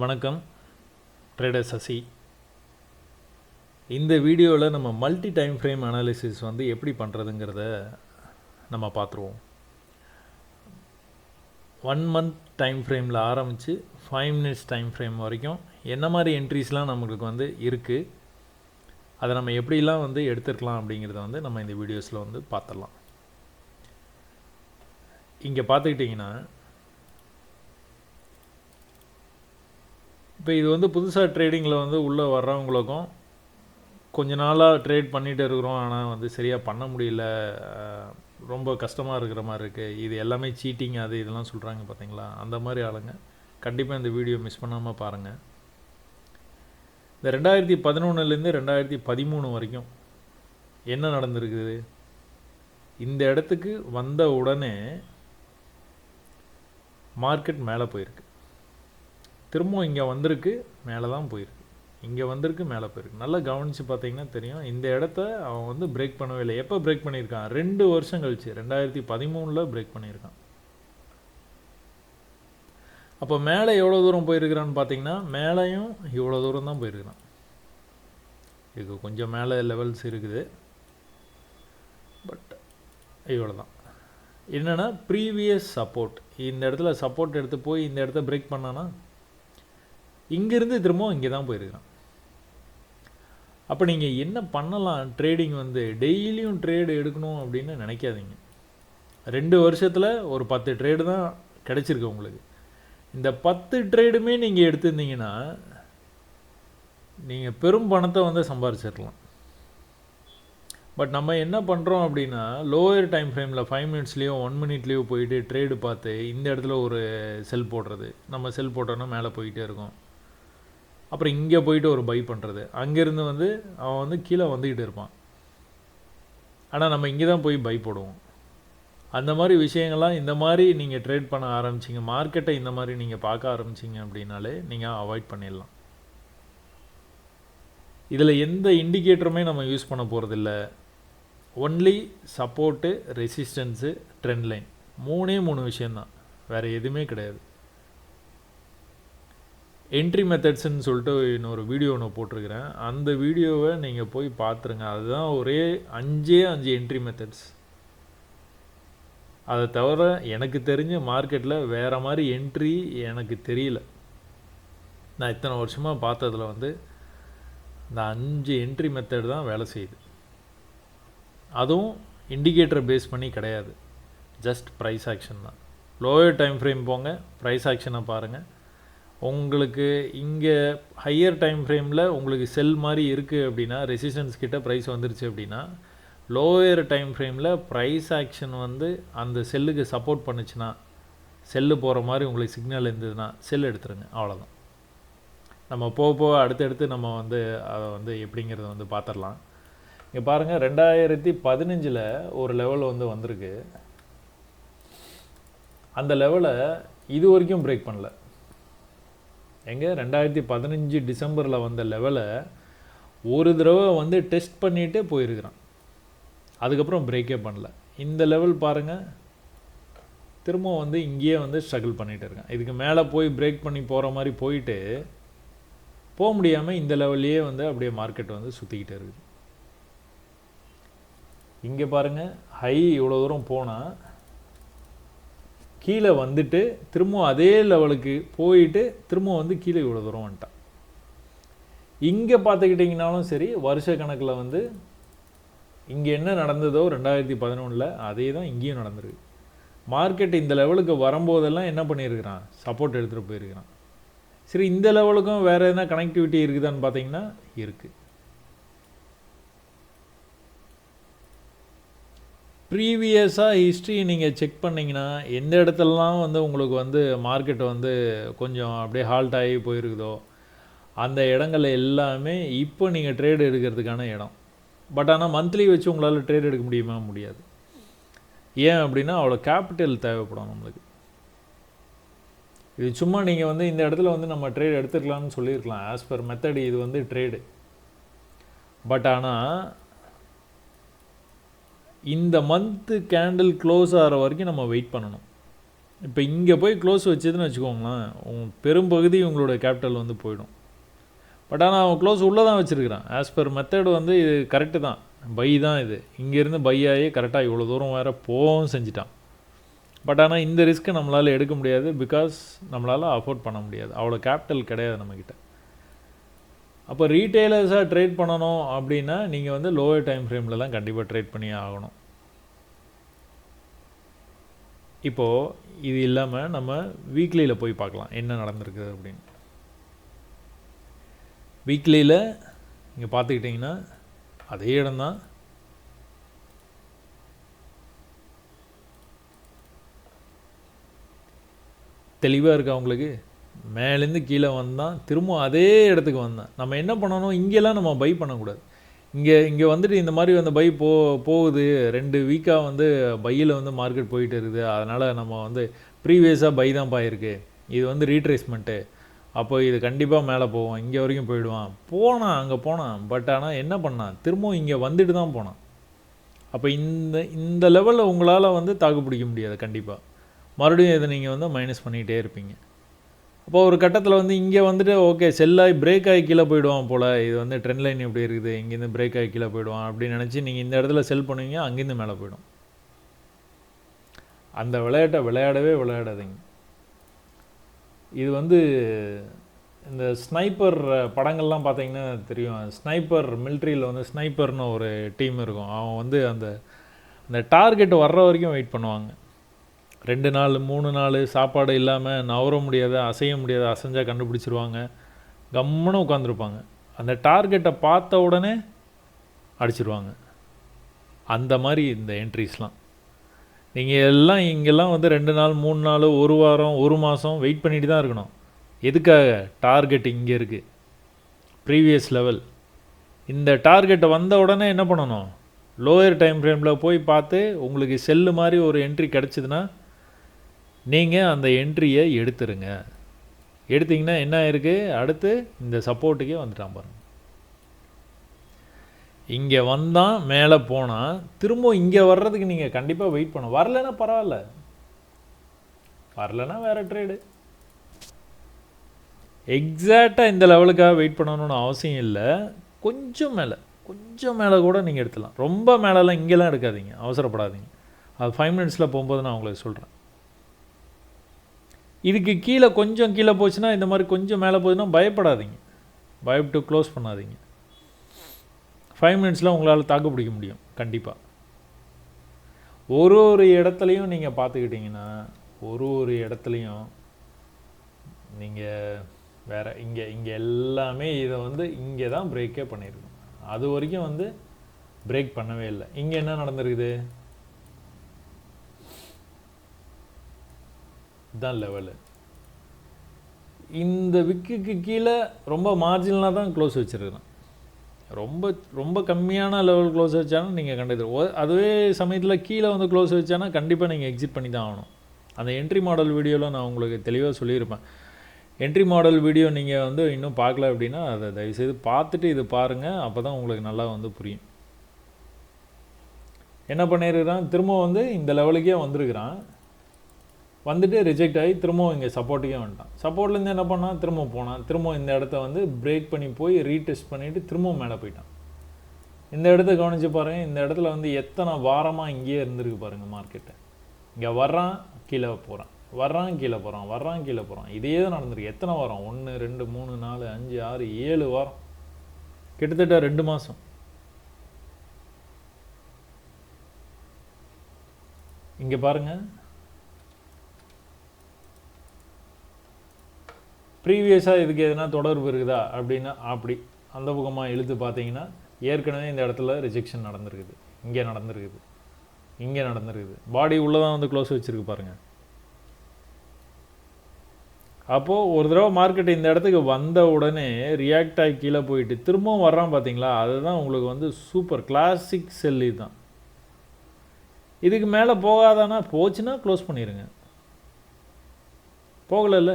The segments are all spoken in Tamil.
வணக்கம். ட்ரேடர் சசி. இந்த வீடியோவில் நம்ம மல்டி டைம் ஃப்ரேம் அனாலிசிஸ் வந்து எப்படி பண்ணுறதுங்கிறத நம்ம பார்த்துருவோம். ஒன் மந்த் டைம் ஃப்ரேமில் ஆரம்பித்து ஃபைவ் மினிட்ஸ் டைம் ஃப்ரேம் வரைக்கும் என்ன மாதிரி என்ட்ரிஸ்லாம் நம்மளுக்கு வந்து இருக்குது அதை நம்ம எப்படிலாம் வந்து எடுத்துருக்கலாம் அப்படிங்கிறத வந்து நம்ம இந்த வீடியோஸில் வந்து பார்த்துடலாம். இங்கே பார்த்துக்கிட்டிங்கன்னா இப்போ இது வந்து புதுசாக ட்ரேடிங்கில் வந்து உள்ளே வர்றவங்களுக்கும் கொஞ்ச நாளாக ட்ரேட் பண்ணிகிட்டு இருக்கிறோம். ஆனால் வந்து சரியாக பண்ண முடியல. ரொம்ப கஷ்டமாக இருக்கிற மாதிரி இருக்குது இது எல்லாமே சீட்டிங் அது இதெல்லாம் சொல்கிறாங்க பார்த்தீங்களா அந்த மாதிரி ஆளுங்க. கண்டிப்பாக இந்த வீடியோ மிஸ் பண்ணாமல் பாருங்கள் இந்த ரெண்டாயிரத்தி பதினொன்றுலேருந்து ரெண்டாயிரத்தி பதிமூணு வரைக்கும் என்ன நடந்திருக்குது? இந்த இடத்துக்கு வந்த உடனே மார்க்கெட் மேலே போயிருக்கு. திரும்பவும் இங்கே வந்திருக்கு மேலே தான் போயிருக்கு. இங்கே வந்திருக்கு மேலே போயிருக்கு. நல்லா கவனித்து பார்த்தீங்கன்னா தெரியும் இந்த இடத்த அவன் வந்து பிரேக் பண்ணவே இல்லை. எப்போ பிரேக் பண்ணியிருக்கான்? ரெண்டு வருஷம் கழிச்சு ரெண்டாயிரத்தி பதிமூணில் பிரேக் பண்ணியிருக்கான். அப்போ மேலே எவ்வளோ தூரம் போயிருக்கிறான்னு பார்த்தீங்கன்னா மேலேயும் இவ்வளோ தூரம் தான் போயிருக்கிறான். இதுக்கு கொஞ்சம் மேலே லெவல்ஸ் இருக்குது. பட் இவ்வளோ தான் என்னென்னா ப்ரீவியஸ் சப்போர்ட் இந்த இடத்துல சப்போர்ட் எடுத்து போய் இந்த இடத்த பிரேக் பண்ணான்னா இங்கேருந்து திரும்பவும் இங்கே தான் போயிருக்கிறான். அப்போ நீங்கள் என்ன பண்ணலாம்? ட்ரேடிங் வந்து டெய்லியும் ட்ரேடு எடுக்கணும் அப்படின்னு நினைக்காதீங்க. ரெண்டு வருஷத்தில் ஒரு பத்து ட்ரேடு தான் கிடச்சிருக்கு உங்களுக்கு. இந்த பத்து ட்ரேடுமே நீங்கள் எடுத்திருந்தீங்கன்னா நீங்கள் பெரும் பணத்தை வந்து சம்பாரிச்சிடலாம் பட் நம்ம என்ன பண்ணுறோம் அப்படின்னா லோயர் டைம் ஃப்ரேமில் ஃபைவ் மினிட்ஸ்லேயோ ஒன் மினிட்லேயோ போயிட்டு ட்ரேடு பார்த்து இந்த இடத்துல ஒரு செல் போடுறது. நம்ம செல் போட்டோன்னா மேலே போயிட்டே இருக்கும். அப்புறம் இங்கே போயிட்டு ஒரு பை பண்ணுறது அங்கேருந்து வந்து அவன் வந்து கீழே வந்துக்கிட்டு இருப்பான். ஆனால் நம்ம இங்கே தான் போய் பை போடுவோம். அந்த மாதிரி விஷயங்கள்லாம் இந்த மாதிரி நீங்கள் ட்ரேட் பண்ண ஆரம்பிச்சிங்க. மார்க்கெட்டை இந்த மாதிரி நீங்கள் பார்க்க ஆரம்பிச்சிங்க அப்படின்னாலே நீங்கள் அவாய்ட் பண்ணிடலாம். இதில் எந்த இண்டிகேட்டருமே நம்ம யூஸ் பண்ண போகிறதில்ல only support resistance trend line மூணே மூணு விஷயந்தான் வேறு எதுவுமே கிடையாது. என்ட்ரி மெத்தட்ஸ்ன்னு சொல்லிட்டு இன்னொரு வீடியோ ஒன்று போட்டிருக்கிறேன். அந்த வீடியோவை நீங்கள் போய் பார்த்துருங்க. அதுதான் ஒரே அஞ்சே அஞ்சு என்ட்ரி மெத்தட்ஸ் அதை தவிர எனக்கு தெரிஞ்ச மார்க்கெட்டில் வேறு மாதிரி என்ட்ரி எனக்கு தெரியல. நான் இத்தனை வருஷமாக பார்த்ததுல வந்து இந்த அஞ்சு என்ட்ரி மெத்தட் தான் வேலை செய்யுது. அதுவும் இண்டிகேட்டர் பேஸ் பண்ணி கிடையாது. ஜஸ்ட் ப்ரைஸ் ஆக்ஷன் தான். லோயர் டைம் ஃப்ரேம் போங்க. ப்ரைஸ் ஆக்ஷனை பாருங்கள் உங்களுக்கு இங்கே ஹையர் டைம் ஃப்ரேமில் உங்களுக்கு செல் மாதிரி இருக்குது அப்படின்னா ரெசிஸ்டன்ஸ் கிட்ட ப்ரைஸ் வந்துருச்சு அப்படின்னா லோயர் டைம் ஃப்ரேமில் ப்ரைஸ் ஆக்ஷன் வந்து அந்த செல்லுக்கு சப்போர்ட் பண்ணுச்சுன்னா செல்லு போகிற மாதிரி உங்களுக்கு சிக்னல் இருந்ததுன்னா செல் எடுத்துருங்க. அவ்வளோதான் நம்ம போக போக அடுத்தடுத்து நம்ம வந்து அதை வந்து எப்படிங்கிறத வந்து பார்த்துடலாம். இங்கே பாருங்கள் ரெண்டாயிரத்தி பதினஞ்சில் ஒரு லெவல் வந்து வந்திருக்கு. அந்த லெவலை இது வரைக்கும் பிரேக் பண்ணல. எங்கே? ரெண்டாயிரத்தி பதினஞ்சு டிசம்பரில் வந்த லெவலை ஒரு தடவை வந்து டெஸ்ட் பண்ணிகிட்டே போயிருக்கிறான். அதுக்கப்புறம் பிரேக்கே பண்ணல. இந்த லெவல் பாருங்கள் திரும்ப வந்து இங்கேயே வந்து ஸ்ட்ரகிள் பண்ணிகிட்டு இருக்கேன். இதுக்கு மேலே போய் பிரேக் பண்ணி போகிற மாதிரி போயிட்டு போக முடியாமல் இந்த லெவல்லையே வந்து அப்படியே மார்க்கெட் வந்து சுற்றிக்கிட்டே இருக்குது. இங்கே பாருங்கள் ஹை இவ்வளோ தூரம் போனால் கீழே வந்துட்டு திரும்ப அதே லெவலுக்கு போயிட்டு திரும்ப வந்து கீழே இவ்வளோ தூரம் வந்துட்டான். இங்கே பார்த்துக்கிட்டிங்கனாலும் சரி வருஷ கணக்கில் வந்து இங்கே என்ன நடந்ததோ ரெண்டாயிரத்தி பதினொன்றில் அதே தான் இங்கேயும் நடந்திருக்கு. மார்க்கெட் இந்த லெவலுக்கு வரும்போதெல்லாம் என்ன பண்ணியிருக்கிறான்? சப்போர்ட் எடுத்துகிட்டு போயிருக்கிறான். சரி இந்த லெவலுக்கும் வேறு எதனா கனெக்டிவிட்டி இருக்குதான்னு பார்த்தீங்கன்னா இருக்குது ப்ரீவியஸாக ஹிஸ்ட்ரி நீங்கள் செக் பண்ணிங்கன்னா எந்த இடத்துலலாம் வந்து உங்களுக்கு வந்து மார்க்கெட் வந்து கொஞ்சம் அப்படியே ஹால்ட் ஆகி போயிருக்குதோ அந்த இடங்கள் எல்லாமே இப்போ நீங்கள் ட்ரேட் எடுக்கிறதுக்கான இடம். பட் ஆனால் மந்த்லி வச்சு உங்களால் ட்ரேட் எடுக்க முடியுமா? முடியாது. ஏன் அப்படின்னா அவ்வளோ கேபிட்டல் தேவைப்படும் நம்மளுக்கு. இது சும்மா நீங்கள் வந்து இந்த இடத்துல வந்து நம்ம ட்ரேட் எடுத்துக்கலாம்னு சொல்லியிருக்கலாம். ஆஸ் பர் மெத்தட் இது வந்து ட்ரேடு பட் ஆனால் இந்த மந்த்து கேண்டில் க்ளோஸ் ஆகிற வரைக்கும் நம்ம வெயிட் பண்ணணும். இப்போ இங்கே போய் க்ளோஸ் வச்சதுன்னு வச்சுக்கோங்களேன் பெரும்பகுதி உங்களோட கேபிட்டல் வந்து போயிடும். பட் ஆனால் அவன் க்ளோஸ் உள்ளே தான் வச்சுருக்கிறான். ஆஸ் பர் மெத்தடு வந்து இது கரெக்டு தான். பை தான் இது. இங்கேருந்து பை ஆகி கரெக்டாக இவ்வளோ தூரம் வேறு போகவும் செஞ்சிட்டான். பட் ஆனால் இந்த ரிஸ்க்கை நம்மளால் எடுக்க முடியாது பிகாஸ் நம்மளால் அஃபோர்ட் பண்ண முடியாது. அவ்வளோ கேபிட்டல் கிடையாது நம்மக்கிட்ட அப்போ ரீட்டெய்லர்ஸாக ட்ரேட் பண்ணணும் அப்படின்னா நீங்கள் வந்து லோவர் டைம் ஃப்ரேம்லலாம் கண்டிப்பாக ட்ரேட் பண்ணி ஆகணும். இப்போது இது இல்லாமல் நம்ம வீக்லியில் போய் பார்க்கலாம். என்ன நடந்திருக்குது அப்படின்னு. வீக்லியில் நீங்கள் பார்த்துக்கிட்டிங்கன்னா அதே இடம்தான் தெளிவாக இருக்கா உங்களுக்கு? மேலேருந்து கீழே வந்தான் திரும்ப அதே இடத்துக்கு வந்தான். நம்ம என்ன பண்ணணும்? இங்கெல்லாம் நம்ம பை பண்ணக்கூடாது. இங்கே இங்கே வந்துட்டு இந்த மாதிரி வந்து பை போ போகுது. ரெண்டு வீக்காக வந்து பையில் வந்து மார்க்கெட் போயிட்டு இருக்குது. அதனால் நம்ம வந்து ப்ரீவியஸாக பை தான் பாயிருக்கு இது வந்து ரீட்ரேஸ்மெண்ட்டு அப்போ இது கண்டிப்பாக மேலே போவோம் இங்கே வரைக்கும் போயிடுவான். போனான் அங்கே போனான். பட் ஆனால் என்ன பண்ணான்? திரும்பவும் இங்கே வந்துட்டு தான் போனான். அப்போ இந்த இந்த லெவலில் உங்களால் வந்து தாக்கு பிடிக்க முடியாது கண்டிப்பாக மறுபடியும் இதை நீங்கள் வந்து மைனஸ் பண்ணிகிட்டே இருப்பீங்க. அப்போ ஒரு கட்டத்தில் வந்து இங்கே வந்துட்டு ஓகே செல்லாகி பிரேக் ஆகி கீழே போயிடுவான் போல். இது வந்து ட்ரெண்ட் லைன் இப்படி இருக்குது? இங்கேருந்து பிரேக் ஆகி கீழே போயிடுவான் அப்படின்னு நினச்சி நீங்கள் இந்த இடத்துல செல் பண்ணுவீங்க அங்கேருந்து மேலே போயிடும். அந்த விளையாட்டை விளையாடவே விளையாடாதீங்க. இது வந்து இந்த ஸ்னைப்பர் படங்கள்லாம் பார்த்தீங்கன்னா தெரியும். ஸ்னைப்பர் மிலிட்ரியில் வந்து ஸ்னைப்பர்னு ஒரு டீம் இருக்கும். அவன் வந்து அந்த அந்த டார்கெட் வர்ற வரைக்கும் வெயிட் பண்ணுவாங்க. ரெண்டு நாள் மூணு நாள் சாப்பாடு இல்லாமல் நவர முடியாத அசைய முடியாத அசைஞ்சால் கண்டுபிடிச்சிருவாங்க. கம்முன்னு உட்காந்துருப்பாங்க அந்த டார்கெட்டை பார்த்த உடனே அடிச்சிருவாங்க. அந்த மாதிரி இந்த என்ட்ரிஸ்லாம். நீங்கள் எல்லாம் இங்கெல்லாம் வந்து ரெண்டு நாள் மூணு நாள் ஒரு வாரம் ஒரு மாதம் வெயிட் பண்ணிட்டு தான் இருக்கணும். எதுக்காக டார்கெட் இங்கே இருக்குது ப்ரீவியஸ் லெவல். இந்த டார்கெட்டை வந்த உடனே என்ன பண்ணணும்? லோயர் டைம் ஃப்ரேமில் போய் பார்த்து உங்களுக்கு செல்லு மாதிரி ஒரு என்ட்ரி கிடச்சிதுன்னா நீங்கள் அந்த என்ட்ரியை எடுத்துருங்க. எடுத்தீங்கன்னா என்ன இருக்குது அடுத்து இந்த சப்போர்ட்டுக்கே வந்துட்டான் பாருங்க. இங்கே வந்தான் மேலே போனால் திரும்ப இங்கே வர்றதுக்கு நீங்கள் கண்டிப்பாக வெயிட் பண்ண வரலைன்னா பரவாயில்ல. வரலைன்னா வேறு ட்ரேடு எக்ஸாக்டாக இந்த லெவலுக்காக வெயிட் பண்ணணும்னு அவசியம் இல்லை. கொஞ்சம் மேலே கொஞ்சம் மேலே கூட நீங்கள் எடுத்துலாம். ரொம்ப மேலெலாம் இங்கெல்லாம் எடுக்காதீங்க. அவசரப்படாதீங்க. அது ஃபைவ் மினிட்ஸில் போகும்போது நான் உங்களுக்கு சொல்கிறேன் இதுக்கு கீழே கொஞ்சம் கீழே போச்சுன்னா இந்த மாதிரி கொஞ்சம் மேலே போகுதுன்னா பயப்படாதீங்க. பயப்பட்டு க்ளோஸ் பண்ணாதீங்க. ஃபைவ் மினிட்ஸில் உங்களால் தாக்கு பிடிக்க முடியும். கண்டிப்பாக ஒரு ஒரு இடத்துலையும் நீங்கள் பார்த்துக்கிட்டிங்கன்னா ஒரு ஒரு இடத்துலையும் நீங்கள் வேறு இங்கே இங்கே எல்லாமே இதை வந்து இங்கே தான் பிரேக்கே பண்ணியிருக்கணும் அது வரைக்கும் வந்து பிரேக் பண்ணவே இல்லை. இங்கே என்ன நடந்திருக்குது? இதுதான் லெவலு இந்த விக்குக்கு கீழே ரொம்ப மார்ஜினலாக தான் க்ளோஸ் வச்சுருக்கிறேன். ரொம்ப ரொம்ப கம்மியான லெவல் க்ளோஸ் வச்சாலும் நீங்கள் கண்டிப்பாக அதுவே சமயத்தில் கீழே வந்து க்ளோஸ் வச்சானா கண்டிப்பாக நீங்கள் எக்ஸிட் பண்ணி தான் ஆகணும். அந்த என்ட்ரி மாடல் வீடியோவில் நான் உங்களுக்கு தெளிவாக சொல்லியிருப்பேன். என்ட்ரி மாடல் வீடியோ நீங்கள் வந்து இன்னும் பார்க்கல அப்படின்னா அதை தயவுசெய்து பார்த்துட்டு இது பாருங்கள் அப்போ தான் உங்களுக்கு நல்லா வந்து புரியும். என்ன பண்ணியிருக்கிறான் திரும்ப வந்து இந்த லெவலுக்கே வந்திருக்கிறான். வந்துட்டு ரிஜெக்ட் ஆகி திரும்பவும் இங்கே சப்போர்ட்டுக்கே வந்துட்டான். சப்போர்ட்லேருந்து என்ன பண்ணான்? திரும்ப போனான். திரும்ப இந்த இடத்த வந்து பிரேக் பண்ணி போய் ரீடெஸ்ட் பண்ணிவிட்டு திரும்பவும் மேலே போயிட்டான். இந்த இடத்த கவனிச்சு பாருங்க. இந்த இடத்துல வந்து எத்தனை வாரமாக இங்கேயே இருந்திருக்கு பாருங்கள் மார்க்கெட்டை இங்கே வர்றான் கீழே போகிறான் வர்றான் கீழே போகிறான் வர்றான் கீழே போகிறான் இதே தான் நடந்திருக்கு. எத்தனை வாரம்? ஒன்று ரெண்டு மூணு நாலு அஞ்சு ஆறு ஏழு வாரம். கிட்டத்தட்ட ரெண்டு மாதம் இங்கே பாருங்கள் ப்ரீவியஸாக இதுக்கு எதனா தொடர்பு இருக்குதா? அப்படின்னா அப்படி அந்த பக்கமாக இழுத்து பார்த்தீங்கன்னா ஏற்கனவே இந்த இடத்துல ரிஜெக்ஷன் நடந்திருக்குது. இங்கே நடந்திருக்குது. இங்கே நடந்திருக்குது. பாடி உள்ளே தான் வந்து க்ளோஸ் வச்சுருக்கு பாருங்கள் அப்போது ஒரு தடவை மார்க்கெட் இந்த இடத்துக்கு வந்த உடனே ரியாக்ட் ஆகி கீழே போயிட்டு திரும்பவும் வர்றான் பார்த்தீங்களா? அதுதான் உங்களுக்கு வந்து சூப்பர் கிளாசிக் செல்லி தான் இதுக்கு மேலே போகாதானா? போச்சுன்னா க்ளோஸ் பண்ணிடுங்க போகலைல்ல?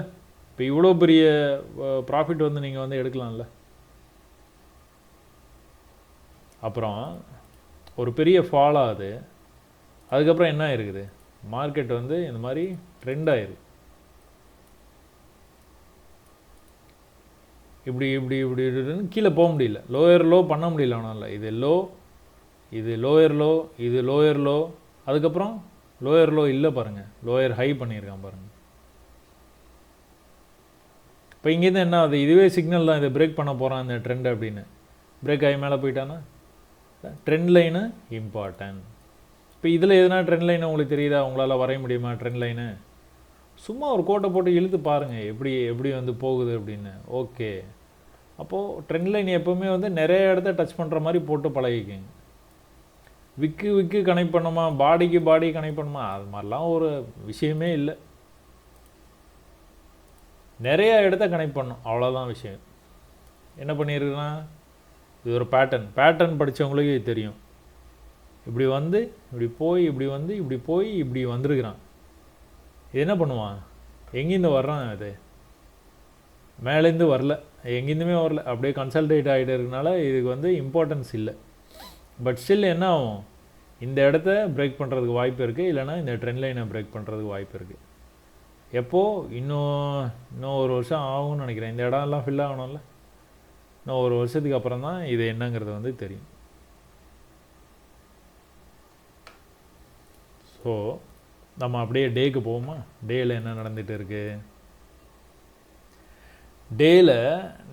இப்போ இவ்வளோ பெரிய ப்ராஃபிட் வந்து நீங்கள் வந்து எடுக்கலாம்ல. அப்புறம் ஒரு பெரிய ஃபால் ஆகுது. அதுக்கப்புறம் என்ன இருக்குது மார்க்கெட் வந்து இந்த மாதிரி ட்ரெண்ட் ஆயிருக்கு இப்படி இப்படி இப்படி இப்படின்னு கீழே போக முடியல. லோயர் லோ பண்ண முடியல அவனால். இது லோ இது லோயர் லோ இது லோயர் லோ அதுக்கப்புறம் லோயர் லோ இல்லை பாருங்கள் லோயர் ஹை பண்ணியிருக்கான் பாருங்கள் இப்போ இங்கேருந்து என்ன ஆகுது? இதுவே சிக்னல் தான் இதை பிரேக் பண்ண போகிறான் இந்த ட்ரெண்ட் அப்படின்னு. பிரேக் ஆகி மேலே போயிட்டானா ட்ரெண்ட் லைனு இம்பார்ட்டன்ட் இப்போ இதில் எதுனா ட்ரெண்ட் லைன் உங்களுக்கு தெரியுதா? உங்களால் வரைய முடியுமா ட்ரெண்ட் லைனு சும்மா ஒரு கோட்டை போட்டு இழுத்து பாருங்கள் எப்படி எப்படி வந்து போகுது அப்படின்னு. ஓகே அப்போது ட்ரெண்ட் லைன் எப்போவுமே வந்து நிறைய இடத்த டச் பண்ணுற மாதிரி போட்டு பழகிக்கங்க. விக்கு விக்கு கனெக்ட் பண்ணுமா? பாடிக்கு பாடி கனெக்ட் பண்ணுமா? அது மாதிரிலாம் ஒரு விஷயமே இல்லை. நிறைய இடத்த கனெக்ட் பண்ணும் அவ்வளோதான் விஷயம். என்ன பண்ணியிருக்குன்னா இது ஒரு பேட்டர்ன் பேட்டர்ன் படித்தவங்களுக்கு இது தெரியும். இப்படி வந்து இப்படி போய் இப்படி வந்து இப்படி போய் இப்படி வந்திருக்கிறான். இது என்ன பண்ணுவான்? எங்கேருந்து வர்றான் இது? மேலேருந்து வரல. எங்கேருந்துமே வரல. அப்படியே கன்சல்டேட் ஆகிட்டு இருக்கனால இதுக்கு வந்து இம்பார்ட்டன்ஸ் இல்லை. பட் ஸ்டில் என்ன ஆகும்? இந்த இடத்த பிரேக் பண்ணுறதுக்கு வாய்ப்பு இருக்குது இல்லைனா இந்த ட்ரெண்ட் லைனை பிரேக் பண்ணுறதுக்கு வாய்ப்பு இருக்குது எப்போது இன்னும் இன்னும் ஒரு வருஷம் ஆகும்னு நினைக்கிறேன். இந்த இடம்லாம் ஃபில் ஆகணும்ல. இன்னும் ஒரு வருஷத்துக்கு அப்புறம் தான் இது என்னங்கிறது வந்து தெரியும். ஸோ நம்ம அப்படியே டேக்கு போவோமா? டேயில் என்ன நடந்துகிட்டு இருக்குது டேயில்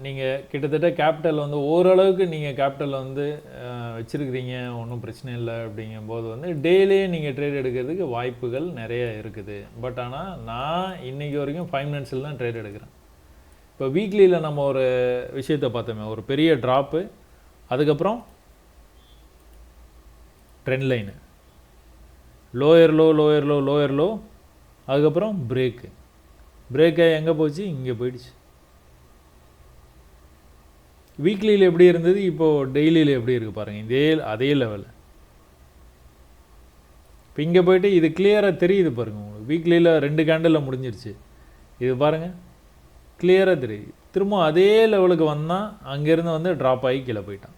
நீங்கள் கிட்டத்தட்ட கேபிட்டல் வந்து ஓரளவுக்கு நீங்கள் கேபிட்டல் வந்து வச்சுருக்கிறீங்க ஒன்றும் பிரச்சனை இல்லை அப்படிங்கும்போது வந்து டெய்லியே நீங்கள் ட்ரேட் எடுக்கிறதுக்கு வாய்ப்புகள் நிறைய இருக்குது. பட் ஆனால் நான் இன்றைக்கி வரைக்கும் ஃபைவ் மினிட்ஸில் தான் ட்ரேட் எடுக்கிறேன். இப்போ வீக்லியில் நம்ம ஒரு விஷயத்தை பார்த்தோமே ஒரு பெரிய ட்ராப்பு அதுக்கப்புறம் trend line lower low lower low lower low அதுக்கப்புறம் பிரேக்கு பிரேக்கை எங்கே போச்சு? இங்கே போயிடுச்சு. வீக்லியில் எப்படி இருந்தது? இப்போது டெய்லியில் எப்படி இருக்குது பாருங்கள் இதே அதே லெவலில் இப்போ இங்கே போயிட்டு இது கிளியராக தெரியுது பாருங்கள் உங்களுக்கு. வீக்லியில் ரெண்டு கேண்டில் முடிஞ்சிருச்சு. இது பாருங்கள் கிளியராக தெரியுது. திரும்ப அதே லெவலுக்கு வந்தால் அங்கேருந்து வந்து ட்ராப் ஆகி கீழே போயிட்டான்.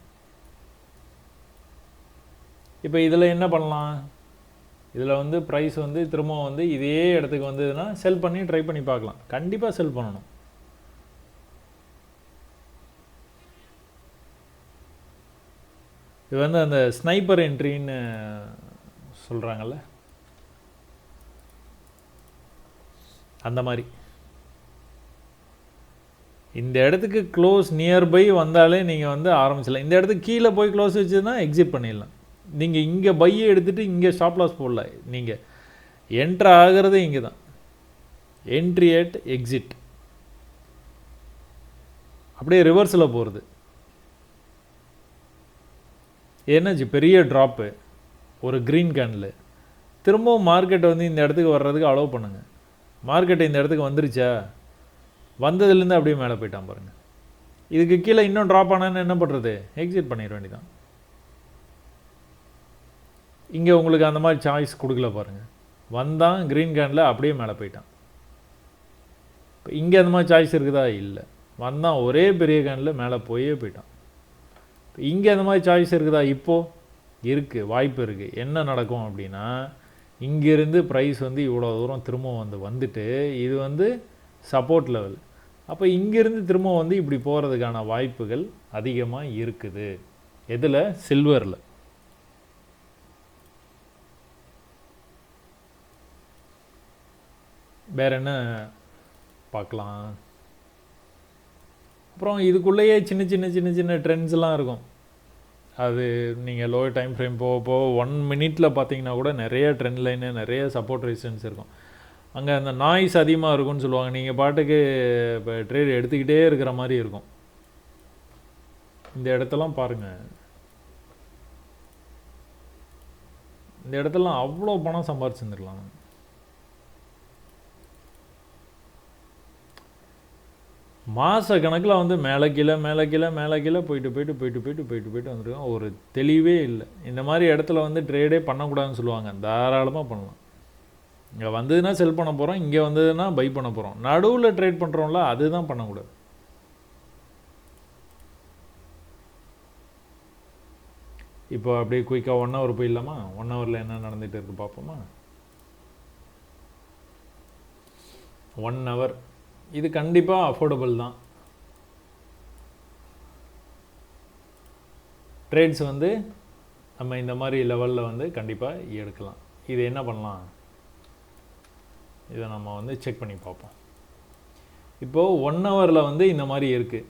இப்போ இதில் என்ன பண்ணலாம்? இதில் வந்து ப்ரைஸ் வந்து திரும்ப வந்து இதே இடத்துக்கு வந்ததுன்னா செல் பண்ணி ட்ரை பண்ணி பார்க்கலாம். கண்டிப்பாக செல் பண்ணணும். இது வந்து அந்த ஸ்னைப்பர் என்ட்ரின்னு சொல்கிறாங்கல்ல அந்த மாதிரி. இந்த இடத்துக்கு க்ளோஸ் நியர்பை வந்தாலே நீங்கள் வந்து ஆரம்பிச்சிடலாம். இந்த இடத்துக்கு கீழே போய் க்ளோஸ் வச்சுன்னா எக்ஸிட் பண்ணிடலாம். நீங்கள் இங்கே பையை எடுத்துகிட்டு இங்கே ஸ்டாப் லாஸ் போடல நீங்கள் என்ட்ரு ஆகிறது இங்கே தான் என்ட்ரி அட் எக்ஸிட் அப்படியே ரிவர்ஸில் போகிறது என்னாச்சு பெரிய ட்ராப்பு ஒரு க்ரீன் கேனில் திரும்பவும் மார்க்கெட்டை வந்து இந்த இடத்துக்கு வர்றதுக்கு அலோவ் பண்ணுங்கள் மார்க்கெட்டை இந்த இடத்துக்கு வந்துருச்சா? வந்ததுலேருந்து அப்படியே மேலே போயிட்டான் பாருங்கள் இதுக்கு கீழே இன்னும் ட்ராப் ஆனான்னு என்ன பண்ணுறது எக்ஸிட் பண்ணிட வேண்டியதான் இங்கே உங்களுக்கு அந்த மாதிரி சாய்ஸ் கொடுக்கல பாருங்கள் வந்தான் க்ரீன் கேனில் அப்படியே மேலே போயிட்டான். இப்போ இங்கே அந்த மாதிரி சாய்ஸ் இருக்குதா? இல்லை. வந்தான் ஒரே பெரிய கேனில் மேலே போயே போயிட்டான். இங்கே அந்த மாதிரி சாய்ஸ் இருக்குதா? இப்போது இருக்குது வாய்ப்பு இருக்குது என்ன நடக்கும் அப்படின்னா இங்கேருந்து ப்ரைஸ் வந்து இவ்வளோ தூரம் திரும்ப வந்து வந்துட்டு இது வந்து சப்போர்ட் லெவல் அப்போ இங்கேருந்து திரும்ப வந்து இப்படி போகிறதுக்கான வாய்ப்புகள் அதிகமாக இருக்குது. எதில்? சில்வரில் வேறு என்ன பார்க்கலாம்? அப்புறம் இதுக்குள்ளேயே சின்ன சின்ன சின்ன சின்ன ட்ரெண்ட்ஸ்லாம் இருக்கும். அது நீங்கள் லோ டைம் ஃப்ரேம் போக போக ஒன் மினிட்ல பார்த்தீங்கன்னா கூட நிறைய ட்ரெண்ட் லைனு நிறைய சப்போர்ட் ரெசிஸ்டன்ஸ் இருக்கும். அங்கே அந்த நாய்ஸ் அதிகமாக இருக்கும்னு சொல்லுவாங்க. நீங்கள் பாட்டுக்கு இப்போ ட்ரேட் எடுத்துக்கிட்டே இருக்கிற மாதிரி இருக்கும். இந்த இடத்தெல்லாம் பாருங்கள் இந்த இடத்தெல்லாம் அவ்வளோ பணம் சம்பாரிச்சுருந்துருக்கலாம் மாத கணக்கில் வந்து மேலே கீழே மேலே கீழே மேலே கீழே போயிட்டு போயிட்டு போயிட்டு போயிட்டு போயிட்டு போயிட்டு வந்துருக்கோம் ஒரு தெளிவே இல்லை. இந்த மாதிரி இடத்துல வந்து ட்ரேடே பண்ணக்கூடாதுன்னு சொல்லுவாங்க. தாராளமாக பண்ணலாம். இங்கே வந்ததுன்னா செல் பண்ண போகிறோம் இங்கே வந்ததுன்னா பை பண்ண போகிறோம் நடுவில் ட்ரேட் பண்ணுறோம்ல அதுதான் பண்ணக்கூடாது. இப்போ அப்படியே குயிக்காக ஒன் ஹவர் போயிடலாமா? ஒன் ஹவரில் என்ன நடந்துகிட்டு இருக்கு பார்ப்போமா? ஒன் ஹவர் இது கண்டிப்பாக அஃபோர்டபுள் தான். ட்ரேட்ஸ் வந்து நம்ம இந்த மாதிரி லெவலில் வந்து கண்டிப்பாக எடுக்கலாம். இது என்ன பண்ணலாம்? இதை நம்ம வந்து செக் பண்ணி பார்ப்போம். இப்போது ஒன் ஹவரில் வந்து இந்த மாதிரி இருக்குது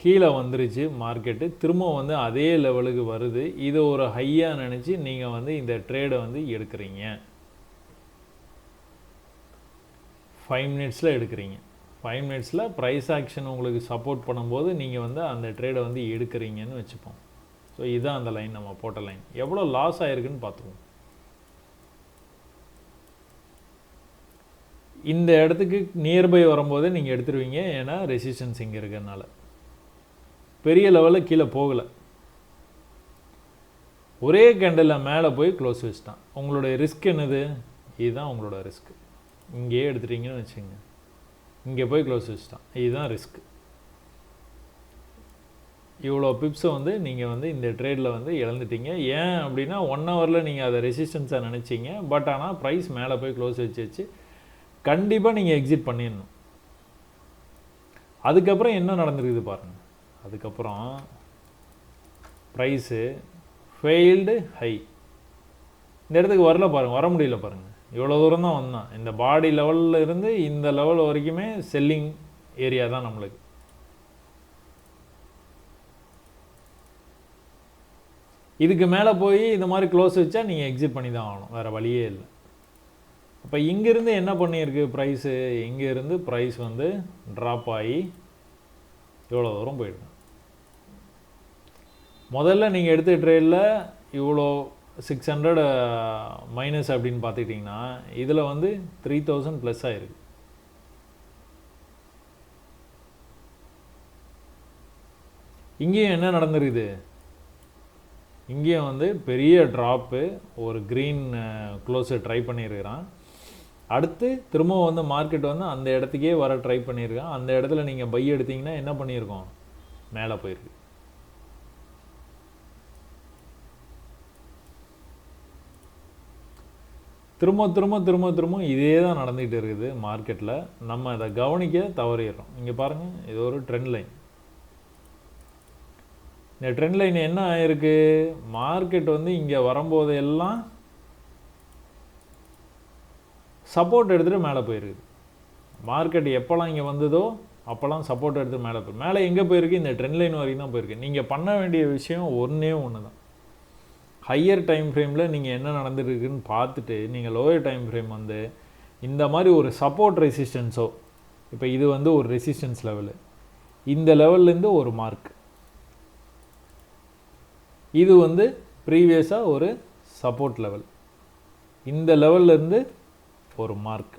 கீழே வந்துருச்சு மார்க்கெட்டு திரும்ப வந்து அதே லெவலுக்கு வருது. இது ஒரு ஹையாக நினச்சி நீங்கள் வந்து இந்த ட்ரேடை வந்து எடுக்கிறீங்க. ஃபைவ் மினிட்ஸில் எடுக்கிறீங்க. ஃபைவ் மினிட்ஸில் ப்ரைஸ் ஆக்ஷன் உங்களுக்கு சப்போர்ட் பண்ணும்போது நீங்கள் வந்து அந்த ட்ரேடை வந்து எடுக்கிறீங்கன்னு வச்சுப்போம். ஸோ இதுதான் அந்த லைன் நம்ம போட்ட லைன் எவ்வளோ லாஸ் ஆகிருக்குன்னு பார்த்துருவோம் இந்த இடத்துக்கு நியர்பை வரும்போதே நீங்கள் எடுத்துருவீங்க. ஏன்னா ரெசிஸ்டன்ஸ் இங்கே இருக்கிறதுனால. பெரிய லெவலில் கீழே போகலை. ஒரே கேண்டலில் மேலே போய் க்ளோஸ் வச்சுட்டான். உங்களுடைய ரிஸ்க் என்னது? இதுதான் உங்களோட ரிஸ்க்கு இங்கேயே எடுத்துட்டீங்கன்னு வச்சுங்க இங்கே போய் க்ளோஸ் வச்சுட்டான். இதுதான் ரிஸ்க் இவ்வளோ பிப்ஸை வந்து நீங்கள் வந்து இந்த ட்ரேடில் வந்து இழந்துட்டீங்க. ஏன் அப்படின்னா ஒன் ஹவரில் நீங்கள் அதை ரெசிஸ்டன்ஸாக நினச்சிங்க. பட் ஆனால் ப்ரைஸ் மேலே போய் க்ளோஸ் வச்சு வச்சு கண்டிப்பாக நீங்கள் எக்ஸிட் பண்ணிடணும். அதுக்கப்புறம் என்ன நடந்திருக்குது பாருங்கள் அதுக்கப்புறம் ப்ரைஸு ஃபெயில்டு ஹை இந்த இடத்துக்கு வரல பாருங்கள் வர முடியல பாருங்கள் இவ்வளோ தூரம் தான் வந்தான். இந்த பாடி லெவலில் இருந்து இந்த லெவல் வரைக்குமே செல்லிங் ஏரியா தான் நம்மளுக்கு. இதுக்கு மேலே போய் இந்த மாதிரி க்ளோஸ் வச்சா நீங்கள் எக்ஸிட் பண்ணி தான் ஆகணும். வேறு வழியே இல்லை. அப்போ இங்கேருந்து என்ன பண்ணியிருக்கு ப்ரைஸு இங்கேருந்து ப்ரைஸ் வந்து ட்ராப் ஆகி இவ்வளோ தூரம் போயிடுது. முதல்ல நீங்கள் எடுத்த ட்ரேடில் இவ்வளோ சிக்ஸ் ஹண்ட்ரட் மைனஸ் அப்படின்னு பார்த்துக்கிட்டிங்கன்னா இதில் வந்து த்ரீ தௌசண்ட் ப்ளஸ் ஆகிருக்கு இங்கேயும் என்ன நடந்திருக்குது? இங்கேயும் வந்து பெரிய ட்ராப்பு ஒரு க்ரீன் க்ளோஸை uh, ட்ரை பண்ணியிருக்கிறான் அடுத்து திரும்பவும் வந்து மார்க்கெட் வந்து அந்த இடத்துக்கே வர ட்ரை பண்ணியிருக்கான் அந்த இடத்துல நீங்கள் பை எடுத்தீங்கன்னா என்ன பண்ணியிருக்கோம்? மேலே போயிருக்கு. திரும்ப திரும்ப திரும்ப திரும்ப இதே தான் நடந்துகிட்டு இருக்குது மார்க்கெட்டில் நம்ம அதை கவனிக்க தவறிடுறோம். இங்கே பாருங்கள் இது ஒரு ட்ரெண்ட் லைன் இந்த ட்ரெண்ட் லைன் என்ன ஆயிருக்கு? மார்க்கெட் வந்து இங்கே வரும்போது எல்லாம் சப்போர்ட் எடுத்துகிட்டு மேலே போயிருக்குது மார்க்கெட் எப்போல்லாம் இங்கே வந்ததோ அப்போல்லாம் சப்போர்ட் எடுத்து மேலே போயிருக்கு மேலே எங்கே போயிருக்கு? இந்த ட்ரெண்ட் லைன் வரைக்கும் தான் போயிருக்கு. நீங்கள் பண்ண வேண்டிய விஷயம் ஒன்றே ஒன்று தான் ஹையர் டைம் ஃப்ரேமில் நீங்கள் என்ன நடந்துருக்குன்னு பார்த்துட்டு நீங்கள் லோயர் டைம் ஃப்ரேம் வந்து இந்த மாதிரி ஒரு சப்போர்ட் ரெசிஸ்டன்ஸோ இப்போ இது வந்து ஒரு ரெசிஸ்டன்ஸ் லெவலு இந்த லெவல்லேருந்து ஒரு மார்க் இது வந்து ப்ரீவியஸாக ஒரு சப்போர்ட் லெவல் இந்த லெவல்லேருந்து ஒரு மார்க்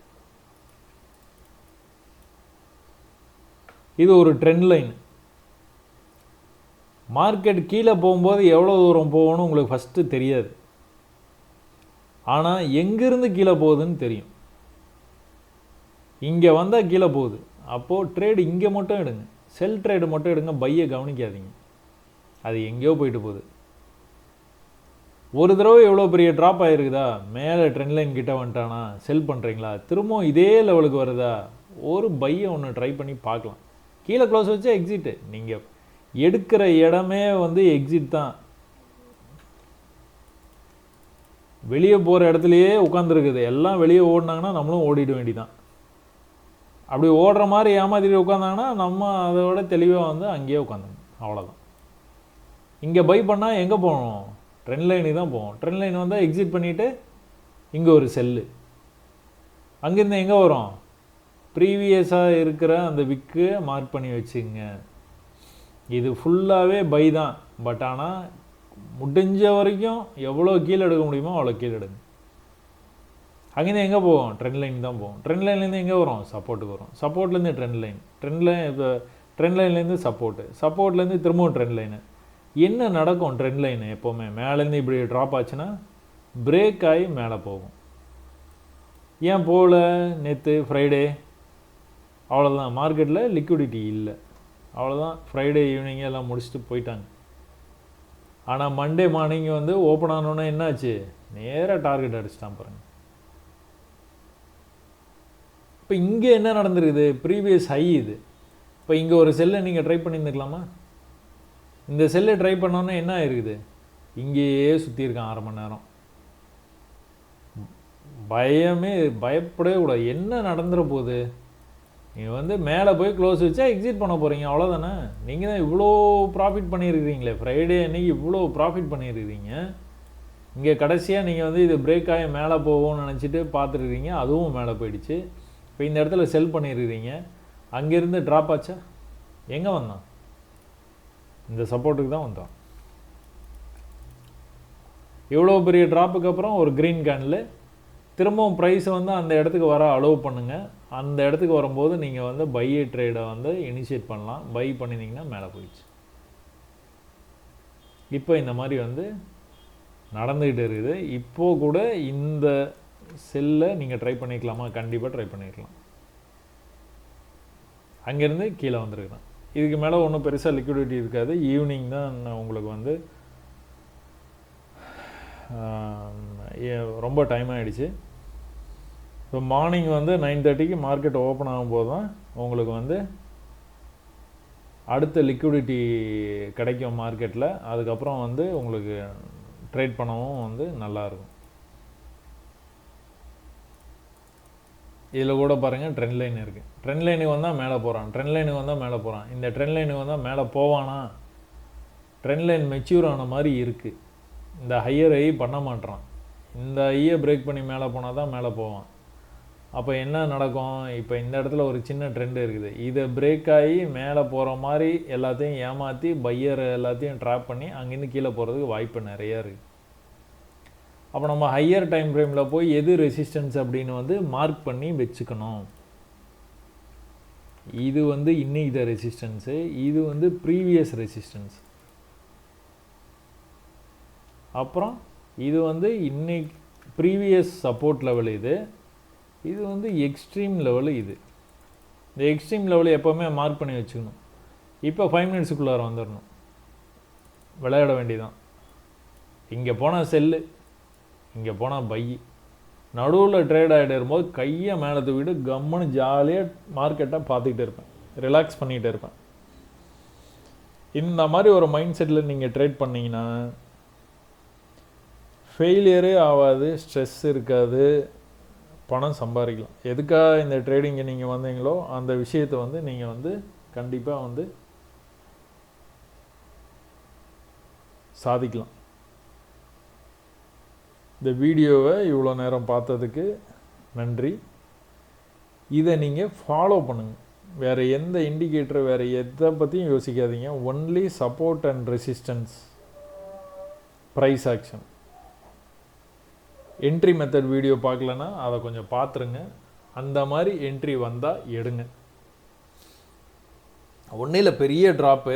இது ஒரு ட்ரெண்ட் லைன் மார்க்கெட் கீழே போகும்போது எவ்வளோ தூரம் போகணும் உங்களுக்கு ஃபஸ்ட்டு தெரியாது. ஆனால் எங்கேருந்து கீழே போகுதுன்னு தெரியும். இங்கே வந்தால் கீழே போகுது. அப்போது ட்ரேடு இங்கே மட்டும் எடுங்க. செல் ட்ரேடு மட்டும் எடுங்க பையை கவனிக்காதீங்க. அது எங்கேயோ போயிட்டு போகுது. ஒரு தடவை எவ்வளோ பெரிய ட்ராப் ஆகிருக்குதா மேலே ட்ரெண்ட் லைன் கிட்டே வந்துட்டானா? செல் பண்ணுறீங்களா திரும்பவும் இதே லெவலுக்கு வருதா? ஒரு பையை ஒன்று ட்ரை பண்ணி பார்க்கலாம். கீழே க்ளோஸ் வச்சா எக்ஸிட்டு நீங்கள் எடுக்கிற இடமே வந்து எக்ஸிட் தான். வெளியே போகிற இடத்துலையே உட்காந்துருக்குது எல்லாம் வெளியே ஓடினாங்கன்னா நம்மளும் ஓடிட வேண்டிதான். அப்படி ஓடுற மாதிரி ஏமாத்திட்டு உட்காந்தாங்கன்னா நம்ம அதோட தெளிவாக வந்து அங்கேயே உட்காந்துங்க அவ்வளோதான் இங்கே பை பண்ணால் எங்கே போகணும்? ட்ரெண்ட் லைனுக்கு தான் போவோம். ட்ரெண்ட் லைன் வந்தால் எக்ஸிட் பண்ணிவிட்டு இங்கே ஒரு செல்லு அங்கேருந்து எங்கே வரும்? ப்ரீவியஸாக இருக்கிற அந்த விக்கு மார்க் பண்ணி வச்சுங்க. இது ஃபுல்லாகவே பை தான். பட் ஆனால் முடிஞ்ச வரைக்கும் எவ்வளோ கீழே எடுக்க முடியுமோ அவ்வளோ கீழே எடுங்க. அங்கேருந்து எங்கே போவோம்? ட்ரெண்ட் லைன் தான் போவோம். ட்ரெண்ட் லைன்லேருந்து எங்கே வரும்? சப்போர்ட்டுக்கு வரும். சப்போர்ட்லேருந்து ட்ரெண்ட் லைன் ட்ரெண்ட் லைன் இப்போ ட்ரெண்ட் லைன்லேருந்து சப்போர்ட்டு சப்போர்ட்லேருந்து திரும்பவும் ட்ரெண்ட் லைனு என்ன நடக்கும் ட்ரெண்ட் லைனு எப்போவுமே? மேலேருந்து இப்படி ட்ராப் ஆச்சுன்னா பிரேக் ஆகி மேலே போகும். ஏன் போகல? நேற்று ஃப்ரைடே அவ்வளோதான் மார்க்கெட்டில் லிக்விடிட்டி இல்லை. அவ்வளோதான் ஃப்ரைடே ஈவினிங் எல்லாம் முடிச்சுட்டு போயிட்டாங்க. ஆனால் மண்டே மார்னிங் வந்து ஓப்பன் ஆனோன்னே என்னாச்சு? நேராக டார்கெட் அடிச்சிட்டான் பாருங்க. இப்போ இங்கே என்ன நடந்திருக்குது? ப்ரீவியஸ் ஹை இது. இப்போ இங்கே ஒரு செல்லை நீங்கள் ட்ரை பண்ணியிருந்துக்கலாமா? இந்த செல்லை ட்ரை பண்ணோன்னே என்ன ஆயிருக்குது? இங்கேயே சுற்றியிருக்கான் அரை மணி நேரம். பயமே பயப்படவே கூடாது. என்ன நடந்துட போகுது? நீங்கள் வந்து மேலே போய் க்ளோஸ் வச்சா எக்ஸிட் பண்ண போகிறீங்க அவ்வளோதானே நீங்கள் தான் இவ்வளோ ப்ராஃபிட் பண்ணியிருக்கிறீங்களே ஃப்ரைடே அன்னைக்கு இவ்வளோ ப்ராஃபிட் பண்ணியிருக்கிறீங்க இங்கே கடைசியாக நீங்கள் வந்து இது பிரேக் ஆகி மேலே போகும்னு நினச்சிட்டு பார்த்துருக்கிறீங்க. அதுவும் மேலே போயிடுச்சு. இப்போ இந்த இடத்துல செல் பண்ணியிருக்கிறீங்க அங்கேருந்து ட்ராப் ஆச்சா? எங்கே வந்தான்? இந்த சப்போர்ட்டுக்கு தான் வந்தான். இவ்வளோ பெரிய ட்ராப்புக்கு அப்புறம் ஒரு க்ரீன் கேனில் திரும்பவும் ப்ரைஸ் வந்து அந்த இடத்துக்கு வர அலோவ் பண்ணுங்கள் அந்த இடத்துக்கு வரும்போது நீங்கள் வந்து பை ட்ரேடை வந்து இனிஷியேட் பண்ணலாம். பை பண்ணினீங்கன்னா மேலே போயிடுச்சு. இப்போ இந்த மாதிரி வந்து நடந்துக்கிட்டு இருக்குது. இப்போது கூட இந்த செல்லை நீங்கள் ட்ரை பண்ணிக்கலாமா? கண்டிப்பாக ட்ரை பண்ணிக்கலாம். அங்கேருந்து கீழே வந்துருக்குறேன் இதுக்கு மேலே ஒன்றும் பெருசாக லிக்விடிட்டி இருக்காது. ஈவினிங் தான் நான் உங்களுக்கு வந்து ரொம்ப டைம் ஆகிடுச்சு இப்போ மார்னிங் வந்து நைன் தேர்ட்டிக்கு மார்க்கெட் ஓப்பன் ஆகும்போது தான் உங்களுக்கு வந்து அடுத்த லிக்விடிட்டி கிடைக்கும் மார்க்கெட்டில் அதுக்கப்புறம் வந்து உங்களுக்கு ட்ரேட் பண்ணவும் வந்து நல்லாயிருக்கும் இதில் கூட பாருங்கள் ட்ரெண்ட் லைன் இருக்குது ட்ரெண்ட் லைனுக்கு வந்தால் மேலே போகிறான் ட்ரெண்ட் லைனுக்கு வந்தால் மேலே போகிறான் இந்த ட்ரெண்ட் லைனுக்கு வந்தால் மேலே போவானா? ட்ரெண்ட் லைன் மெச்சூர் ஆன மாதிரி இருக்குது இந்த ஹையர் ஐ பண்ண மாட்றான். இந்த ஐயை பிரேக் பண்ணி மேலே போனால் தான் மேலே போவான். அப்போ என்ன நடக்கும்? இப்போ இந்த இடத்துல ஒரு சின்ன ட்ரெண்டு இருக்குது. இதை பிரேக் ஆகி மேலே போகிற மாதிரி எல்லாத்தையும் ஏமாற்றி பையர் எல்லாத்தையும் ட்ராப் பண்ணி அங்கேருந்து கீழே போகிறதுக்கு வாய்ப்பு நிறையா இருக்குது அப்போ நம்ம ஹையர் டைம் ஃப்ரேமில் போய் எது ரெசிஸ்டன்ஸ் அப்படின்னு வந்து மார்க் பண்ணி வச்சுக்கணும். இது வந்து இன்னைக்கு ரெசிஸ்டன்ஸு இது வந்து ப்ரீவியஸ் ரெசிஸ்டன்ஸ் அப்புறம் இது வந்து இன்னைக்கு ப்ரீவியஸ் சப்போர்ட் லெவல் இது. இது வந்து எக்ஸ்ட்ரீம் லெவலு இது. இந்த எக்ஸ்ட்ரீம் லெவல் எப்போவுமே மார்க் பண்ணி வச்சுக்கணும். இப்போ ஃபைவ் மினிட்ஸுக்குள்ளார வந்துடணும் விளையாட வேண்டியதான் இங்கே போனால் செல்லு இங்கே போனால் பை. நடுவில் ட்ரேட் ஆகிட்டு இருக்கும்போது கையை மேலே தூக்கிட்டு கம்முன்னு ஜாலியாக மார்க்கெட்டை பார்த்துக்கிட்டு இருப்பேன். ரிலாக்ஸ் பண்ணிகிட்டு இருப்பேன். இந்த மாதிரி ஒரு மைண்ட் செட்டில் நீங்கள் ட்ரேட் பண்ணிங்கன்னா ஃபெயிலியரே ஆகாது ஸ்ட்ரெஸ் இருக்காது. பணம் சம்பாதிக்கலாம். எதுக்காக இந்த ட்ரேடிங்கை நீங்கள் வந்தீங்களோ அந்த விஷயத்தை வந்து நீங்கள் வந்து கண்டிப்பாக வந்து சாதிக்கலாம். இந்த வீடியோவை இவ்வளோ நேரம் பார்த்ததுக்கு நன்றி. இதை நீங்கள் ஃபாலோ பண்ணுங்கள் வேறு எந்த இண்டிகேட்டர் வேறு எதை பற்றியும் யோசிக்காதீங்க. Only support and resistance price action entry method video பார்க்கலன்னா அதை கொஞ்சம் பார்த்துருங்க. அந்த மாதிரி என்ட்ரி வந்தால் எடுங்க. ஒன்றையில் பெரிய ட்ராப்பு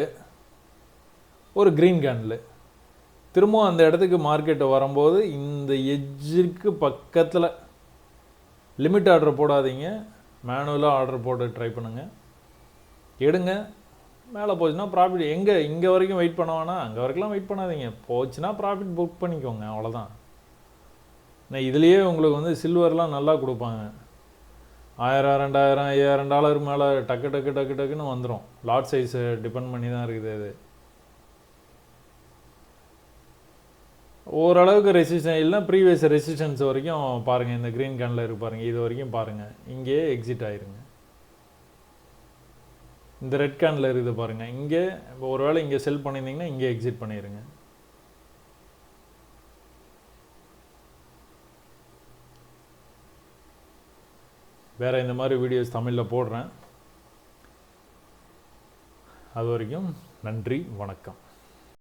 ஒரு க்ரீன் கேனில் திரும்பவும் அந்த இடத்துக்கு மார்க்கெட்டு வரும்போது இந்த எஜ்ஜுக்கு பக்கத்தில் லிமிட் ஆர்டர் போடாதீங்க. மேனுவலாக ஆர்டர் போட்டு ட்ரை பண்ணுங்கள் எடுங்க. மேலே போச்சுன்னா ப்ராஃபிட் எங்கே இங்கே வரைக்கும் வெயிட் பண்ண அங்கே வரைக்கும்லாம் வெயிட் பண்ணாதீங்க. போச்சுன்னா ப்ராஃபிட் புக் பண்ணிக்கோங்க அவ்வளோதான் நான் இதுலேயே உங்களுக்கு வந்து சில்வர்லாம் நல்லா கொடுப்பாங்க. ஆயிரம் ரெண்டாயிரம் ஐயாயிரம் டாலர் மேலே டக்கு டக்கு டக்கு டக்குன்னு வந்துடும் லாட் சைஸை டிபெண்ட் பண்ணி தான் இருக்குது அது. ஓரளவுக்கு ரெசிஸ்டன் இல்லைனா ப்ரீவியஸ் ரெசிஸ்டன்ஸ் வரைக்கும் பாருங்கள் இந்த க்ரீன் கேனில் இருக்கு பாருங்கள் இது வரைக்கும் பாருங்கள் இங்கேயே எக்ஸிட் ஆயிருங்க. இந்த ரெட் கேனில் இருக்குது பாருங்கள் இங்கே இப்போ ஒருவேளை இங்கே செல் பண்ணியிருந்தீங்கன்னா இங்கே எக்ஸிட் பண்ணிடுங்க வேறு இந்த மாதிரி வீடியோஸ் தமிழில் போடுறேன். அது வரைக்கும் நன்றி வணக்கம்.